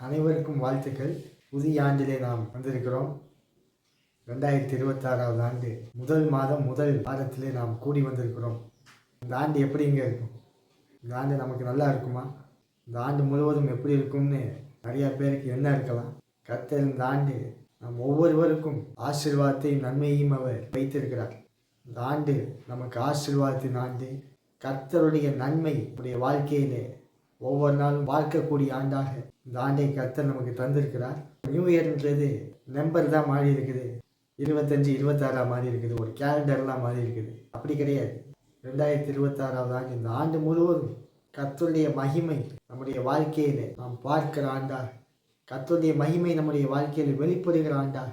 அனைவருக்கும் வாழ்த்துக்கள். புதிய ஆண்டிலே நாம் வந்திருக்கிறோம். ரெண்டாயிரத்தி இருபத்தாறாவது ஆண்டு முதல் மாதம் முதல் வாரத்திலே நாம் கூடி வந்திருக்கிறோம். இந்த ஆண்டு எப்படிங்க இருக்கும்? இந்த ஆண்டு நமக்கு நல்லா இருக்குமா? இந்த ஆண்டு முழுவதும் எப்படி இருக்கும்னு நிறையா பேருக்கு என்ன இருக்கலாம். கர்த்தர் இந்த ஆண்டு நம் ஒவ்வொருவருக்கும் ஆசீர்வாதத்தையும் நன்மையையும் அவர் வைத்திருக்கிறார். இந்த ஆண்டு நமக்கு ஆசீர்வாதத்தின் ஆண்டு. கர்த்தருடைய நன்மை உடைய வாழ்க்கையிலே ஒவ்வொரு நாளும் வாழ்க்கக்கூடிய ஆண்டாக இந்த ஆண்டை கர்த்தர் நமக்கு தந்திருக்கிறார். நியூ இயர்ன்றது நம்பர் தான் மாறி இருக்குது. இருபத்தஞ்சி இருபத்தாறாக மாறி இருக்குது. ஒரு கேலண்டர்லாம் மாறி இருக்குது. அப்படி கிடையாது. ரெண்டாயிரத்தி இருபத்தாறாவது ஆண்டு இந்த ஆண்டு முழுவதும் கத்துடைய மகிமை நம்முடைய வாழ்க்கையில் நாம் பார்க்கிற ஆண்டா. கத்துடைய மகிமை நம்முடைய வாழ்க்கையில் வெளிப்படுகிற ஆண்டா.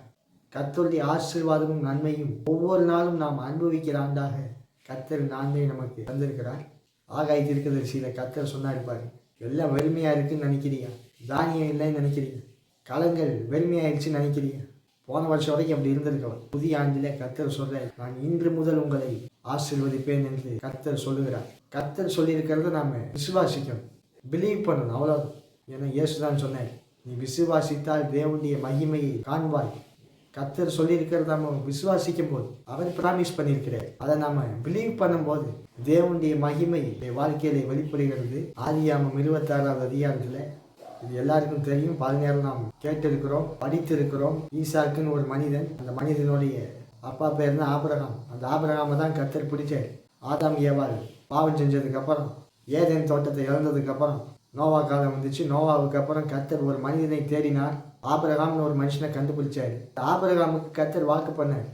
கர்த்தருடைய ஆசீர்வாதமும் நன்மையும் ஒவ்வொரு நாளும் நாம் அனுபவிக்கிற ஆண்டாக கர்த்தர் நான்மை நமக்கு தந்திருக்கிறார். ஆகாய சில கத்தர் சொன்னார் பாருங்கள் எல்லாம் வறுமையாக இருக்குன்னு நினைக்கிறீங்க? தானியம் இல்லைன்னு நினைக்கிறீங்க? களங்கள் வெறுமையாயிடுச்சுன்னு நினைக்கிறீங்க? போன வருஷம் வரைக்கும் அப்படி இருந்திருக்கலாம். புதிய ஆண்டிலே கத்தர் சொல்றார் நான் இன்று முதல் உங்களை ஆசிர்வதிப்பேன் என்று கத்தர் சொல்லுகிறார். கத்தர் சொல்லியிருக்கிறத நாம விசுவாசிக்கணும். பிலீவ் பண்ணணும் அவ்வளோ ஏன்னா இயேசுதான் சொன்னேன் நீ விசுவாசித்தால் தேவனுடைய மகிமையை காண்பாய். கர்த்தர் சொல்லியிருக்கிறத நம்ம விசுவாசிக்கும் போது அவர் ப்ராமிஸ் பண்ணியிருக்கிறார். அதை நாம பிலீவ் பண்ணும்போது தேவனுடைய மகிமை என் வாழ்க்கையில வெளிப்படுகிறது. ஆதியாமம் இருபத்தாறாவது அதிகாரத்தில் இது எல்லாருக்கும் தெரியும். பல நாம் கேட்டிருக்கிறோம் படித்திருக்கிறோம். ஈசாக்குன்னு ஒரு மனிதன் அந்த மனிதனுடைய அப்பா பேர் தான் ஆபரகம். அந்த ஆபிரகாமை தான் கர்த்தர் பிடிச்சார். ஆதாம் ஏவாள் பாவம் செஞ்சதுக்கு அப்புறம் ஏதேன் தோட்டத்தை இழந்ததுக்கு அப்புறம் நோவா காலம் வந்துச்சு. நோவாவுக்கு அப்புறம் கத்தர் ஒரு மனிதனை தேடினார். ஆபரகாம்னு ஒரு மனுஷனை கண்டுபிடிச்சாரு. ஆபரகாமுக்கு கர்த்தர் வாக்கு பண்ணார்.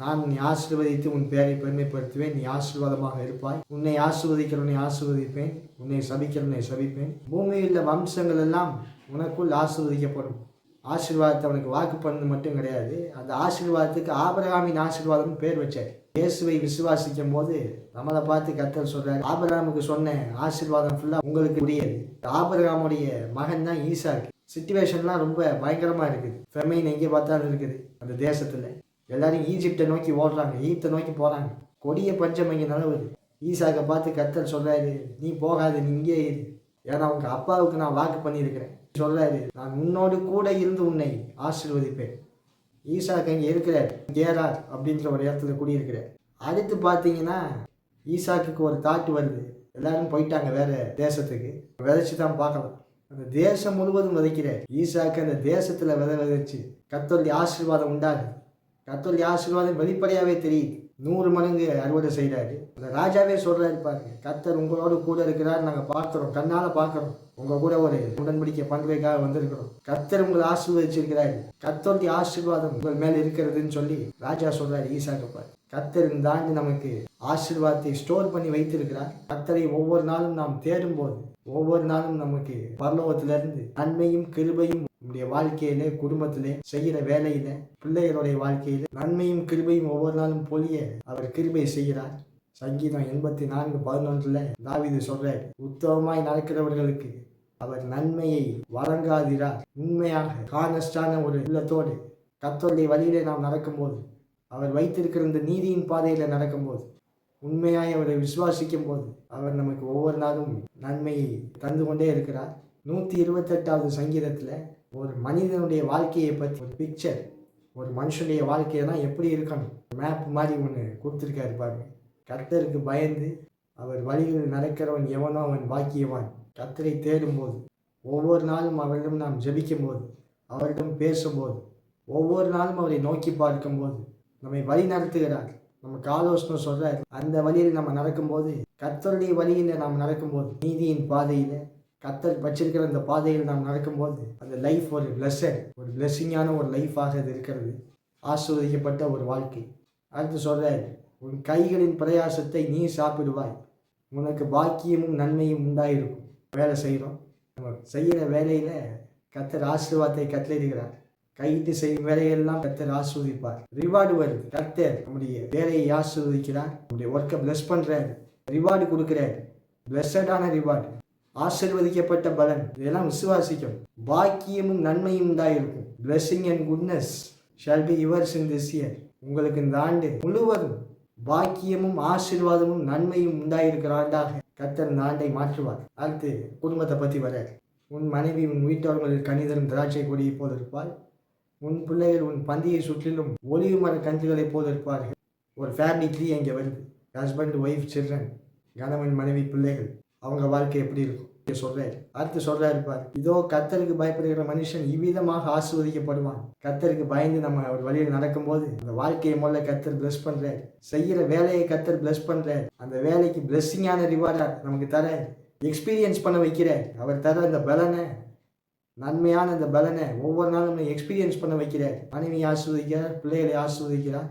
நான் நீ ஆசீர்வதித்து உன் பேரை பெருமைப்படுத்துவேன். நீ ஆசீர்வாதமாக இருப்பாய். உன்னை ஆசீர்வதிக்கிறவனை ஆசீர்வதிப்பேன். உன்னை சபிக்கிறவனை சபிப்பேன். பூமியில் வம்சங்கள் எல்லாம் உனக்குள் ஆசீர்வதிக்கப்படும். ஆசீர்வாதத்தை அவனுக்கு வாக்கு பண்ணது மட்டும் கிடையாது. அந்த ஆசீர்வாதத்துக்கு ஆபரகாமின் ஆசீர்வாதம் பேர் வச்சார். இயேசுவை விசுவாசிக்கும் போது நம்மளை பார்த்து கத்தர் சொல்றாரு ஆபரகாமுக்கு சொன்ன ஆசீர்வாதம் ஃபுல்லா உங்களுக்கு உரியது. ஆபரகாமுடைய மகன் தான் ஈசாக்கு சுச்சுவேஷன்லாம் ரொம்ப பயங்கரமாக இருக்குது ஃபெமைன் எங்கே பார்த்தாலும் இருக்குது. அந்த தேசத்தில் எல்லாரும் ஈஜிப்டை நோக்கி ஓடுறாங்க. ஈப்தை நோக்கி போகிறாங்க கொடிய பஞ்சம் இங்கே நிலவுது. ஈசாக்கை பார்த்து கத்தல் சொல்கிறாரு நீ போகாது நீ இங்கே இரு. ஏன்னா உங்க அப்பாவுக்கு நான் வாக்கு பண்ணியிருக்கிறேன். சொல்றாரு நான் உன்னோடு கூட இருந்து உன்னை ஆசீர்வதிப்பேன். ஈசாக்கு அங்கே இருக்கிறார். கேரார் அப்படின்ற ஒரு இடத்துல குடியிருக்கிறார். அடுத்து பார்த்தீங்கன்னா ஈசாக்குக்கு ஒரு தாட்டு வருது. எல்லாரும் போயிட்டாங்க வேற தேசத்துக்கு. விதைச்சு தான் பார்க்கலாம். அந்த தேசம் முழுவதும் விதைக்கிறார் ஈசாக்கு அந்த தேசத்தில் விதை விதைச்சு கத்தோடைய ஆசீர்வாதம் உண்டாரு கத்தோடைய ஆசீர்வாதம் வெளிப்படையாகவே தெரியுது. நூறு மடங்கு அறுவடை செய்கிறாரு அந்த ராஜாவே சொல்கிறாரு பாருங்க கத்தர் உங்களோடு கூட இருக்கிறார் நாங்கள் பார்க்குறோம் கண்ணால் பார்க்குறோம். உங்க கூட ஒரு உடன்படிக்கை பண்றதுக்காக வந்திருக்கிறோம். கத்தர் உங்களை ஆசீர்வதிச்சிருக்கிறாரு. கத்தோடைய ஆசீர்வாதம் உங்கள் மேலே இருக்கிறதுன்னு சொல்லி ராஜா சொல்றாரு ஈசாக்கு பாரு கத்தர் இந்த ஆண்டு நமக்கு ஆசீர்வாதத்தை ஸ்டோர் பண்ணி வைத்திருக்கிறார். கத்தரை ஒவ்வொரு நாளும் நாம் தேடும் போது ஒவ்வொரு நாளும் நமக்கு பரலோகத்திலிருந்து நன்மையும் கிருபையும் நம்முடைய வாழ்க்கையில குடும்பத்திலே செய்கிற வேலையில பிள்ளைகளுடைய வாழ்க்கையில நன்மையும் கிருபையும் ஒவ்வொரு நாளும் பொழிய அவர் கிருபை செய்கிறார். சங்கீதம் எண்பத்தி நான்கு பதினொன்றுல தாவிது சொல்றார் உத்தமமாய் நடக்கிறவர்களுக்கு அவர் நன்மையை வழங்காதிரார் உண்மையாக கானஸ்டான ஒரு உள்ளத்தோடு கத்தோடைய வழியிலே நாம் நடக்கும்போது அவர் வைத்திருக்கிற இந்த நீதியின் பாதையில நடக்கும்போது உண்மையாய் அவரை விசுவாசிக்கும் போது அவர் நமக்கு ஒவ்வொரு நாளும் நன்மையை தந்து கொண்டே இருக்கிறார். நூற்றி இருபத்தெட்டாவது சங்கீதத்தில் ஒரு மனிதனுடைய வாழ்க்கையை பற்றி ஒரு பிக்சர் ஒரு மனுஷனுடைய வாழ்க்கையெல்லாம் எப்படி இருக்கணும்? மேப் மாதிரி ஒன்று கொடுத்துருக்காரு பாருங்க. கர்த்தருக்கு பயந்து அவர் வழியில் நடக்கிறவன் எவனோ அவன் பாக்கியவான். கர்த்தரை தேடும்போது ஒவ்வொரு நாளும் அவரிடம் நாம் ஜெபிக்கும் போது அவரிடம் பேசும்போது ஒவ்வொரு நாளும் அவரை நோக்கி பார்க்கும்போது நம்மை வழி நடத்துகிறார் நம்ம காலோசனம் சொல்றார் அந்த வழியில் நம்ம நடக்கும்போது கத்தருடைய வழியில் நாம் நடக்கும்போது நீதியின் பாதையில் கத்தர் வச்சிருக்கிற அந்த பாதையில் நாம் நடக்கும்போது அந்த லைஃப் ஒரு பிளஸர் ஒரு பிளஸ்ஸிங்கான ஒரு லைஃபாக அது இருக்கிறது. ஆசிர்வதிக்கப்பட்ட ஒரு வாழ்க்கை. அடுத்து சொல்கிறார் உன் கைகளின் பிரயாசத்தை நீ சாப்பிடுவாய். உனக்கு பாக்கியமும் நன்மையும் உண்டாயிருக்கும். வேலை செய்கிறோம் நம்ம செய்கிற வேலையில் கத்தர் ஆசீர்வாதத்தை கட்டளையிடுகிறார். கையிட்டு செய்யும் வேலையெல்லாம் கத்தர் ஆஸ்வதிப்பார் ரிவார்டு வருது. கத்தர் நம்முடைய வேலையை ஆஸ்வதிக்கிறார் நம்முடைய ஒர்க்கை பிளஸ் பண்ணுறாரு ரிவார்டு கொடுக்கிறார். பிளஸடான ரிவார்டு ஆசிர்வதிக்கப்பட்ட பலன். இதெல்லாம் விசுவாசிக்கும். பாக்கியமும் நன்மையும் உண்டாயிருக்கும் blessing and goodness shall be yours in this year உங்களுக்கு இந்த ஆண்டு முழுவதும் பாக்கியமும் ஆசீர்வாதமும் நன்மையும் உண்டாயிருக்கிற ஆண்டாக கத்தர் இந்த ஆண்டை மாற்றுவார். அடுத்து குடும்பத்தை பற்றி வர. உன் மனைவி உன் வீட்டவர்களில் கணிதரும் திராட்சை கொடியை போல் இருப்பாள். உன் பிள்ளைகள் உன் பந்தியை சுற்றிலும் ஒளிவு மர கன்றுகளைப் போல் இருப்பார்கள். ஒரு ஃபேமிலி ட்ரீ அங்கே வருது. ஹஸ்பண்ட் ஒய்ஃப் சில்ட்ரன் கணவன் மனைவி பிள்ளைகள் அவங்க வாழ்க்கை எப்படி இருக்கும்? சொல்றாரு. அடுத்து சொல்றாரு இருப்பார் இதோ கத்தருக்கு பயப்படுகிற மனுஷன் இவ்விதமாக ஆசிர்வதிக்கப்படுவான். கத்தருக்கு பயந்து நம்ம அவர் வழியில் நடக்கும்போது அந்த வாழ்க்கையை முதல்ல கத்தர் பிளஸ் பண்றாரு. செய்யற வேலையை கத்தர் பிளஸ் பண்றாரு. அந்த வேலைக்கு பிளஸ்ஸிங்கான ரிவார்டா நமக்கு தர எக்ஸ்பீரியன்ஸ் பண்ண வைக்கிறார். அவர் தர அந்த பலனை நன்மையான அந்த பலனை ஒவ்வொரு நாளும் எக்ஸ்பீரியன்ஸ் பண்ண வைக்கிறார். மனைவியை ஆசிர்வதிக்கிறார் பிள்ளைகளை ஆசிர்வதிக்கிறார்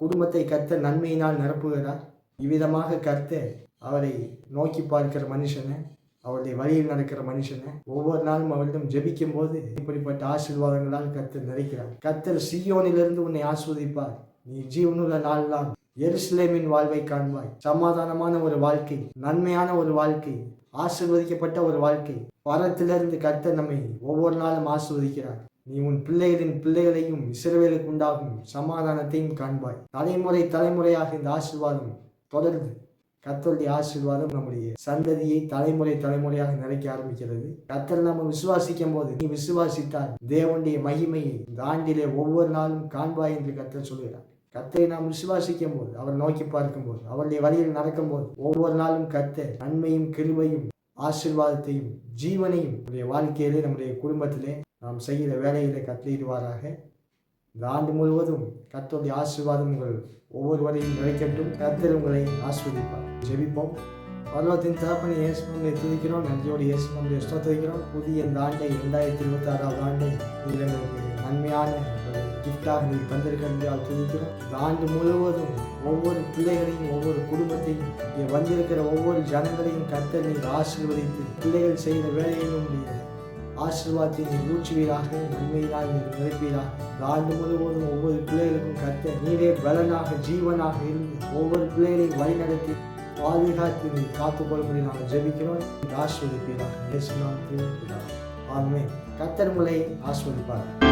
குடும்பத்தை கத்த நன்மையினால் நிரப்புகிறார். இவ்விதமாக கர்த்த அவரை நோக்கி பார்க்கிற மனுஷனை அவருடைய வழியில் நடக்கிற மனுஷனை ஒவ்வொரு நாளும் அவரிடம் ஜெபிக்கும் போது இப்படிப்பட்ட ஆசீர்வாதங்களால் கத்தர் நிறைக்கிறார். கத்தர் சியோனிலிருந்து உன்னை ஆஸ்வதிப்பார் நீ ஜீவனுள்ள நாளெல்லாம் எருசலேமின் வாழ்வை காண்பாய். சமாதானமான ஒரு வாழ்க்கை நன்மையான ஒரு வாழ்க்கை ஆசீர்வதிக்கப்பட்ட ஒரு வாழ்க்கை. பரத்திலிருந்து கர்த்தர் நம்மை ஒவ்வொரு நாளும் ஆசிர்வதிக்கிறார். நீ உன் பிள்ளைகளின் பிள்ளைகளையும் இஸ்ரவேலுக்கு உண்டாகும் சமாதானத்தையும் காண்பாய். தலைமுறை தலைமுறையாக இந்த ஆசீர்வாதம் தொடர்ந்து கத்தருடைய ஆசீர்வாதம் நம்முடைய சந்ததியை தலைமுறை தலைமுறையாக நினைக்க ஆரம்பிக்கிறது. கர்த்தர் நம்ம விசுவாசிக்கும் போது நீ விசுவாசித்தால் தேவனுடைய மகிமையை இந்த ஆண்டிலே ஒவ்வொரு நாளும் காண்பாய் என்று கர்த்தர் சொல்கிறார் கத்தை நாம் விசுவாசிக்கும் போது அவர் நோக்கி பார்க்கும்போது அவருடைய வழியில் நடக்கும்போது ஒவ்வொரு நாளும் கத்த நன்மையும் கிருபையும் ஆசீர்வாதத்தையும் ஜீவனையும் நம்முடைய வாழ்க்கையிலே நம்முடைய குடும்பத்திலே நாம் செய்கிற வேலையிலே கத்திடுவாராக இந்த ஆண்டு முழுவதும் கத்தோடைய ஆசீர்வாதம் உங்கள் ஒவ்வொருவரையும் நிறைக்கட்டும். கத்தர் உங்களை ஆஸ்வதிப்பார் ஜெபிப்போம். பருவத்தின் தகப்பனை இயேசுமங்களை துதிக்கிறோம். நன்றியோடு இயேசுமங்களை ஸ்தோத்திரிக்கிறோம். புதிய இந்த ஆண்டை இரண்டாயிரத்தி இருபத்தி ஆறாவது ஆண்டை நீங்கள் எங்களுக்கு நன்மையான கிஃப்டாக நீ தந்திருக்கிறதால் துதிக்கிறோம் இந்த ஆண்டு முழுவதும் ஒவ்வொரு பிள்ளைகளையும் ஒவ்வொரு குடும்பத்தையும் இங்கே வந்திருக்கிற ஒவ்வொரு ஜனங்களையும் கர்த்தர் நீங்கள் ஆசீர்வதித்து பிள்ளைகள் செய்த வேலையிலும் முடியாது ஆசீர்வாதத்தை நீர் ஊற்றுவீராக நன்மையினால் நீர் நிரப்பீராக இந்த ஆண்டு முழுவதும் ஒவ்வொரு பிள்ளைகளுக்கும் கத்த நீரே பலனாக ஜீவனாக இருந்து ஒவ்வொரு பிள்ளைகளையும் வழிநடத்தி பாதுகாத்து நீ காத்துக்கொள்ளும்படி நாங்கள் ஜெபிக்கிறோம். நீர் ஆஸ்வதிப்பீராக இயேசு நாமத்தில் கத்தர் உங்களை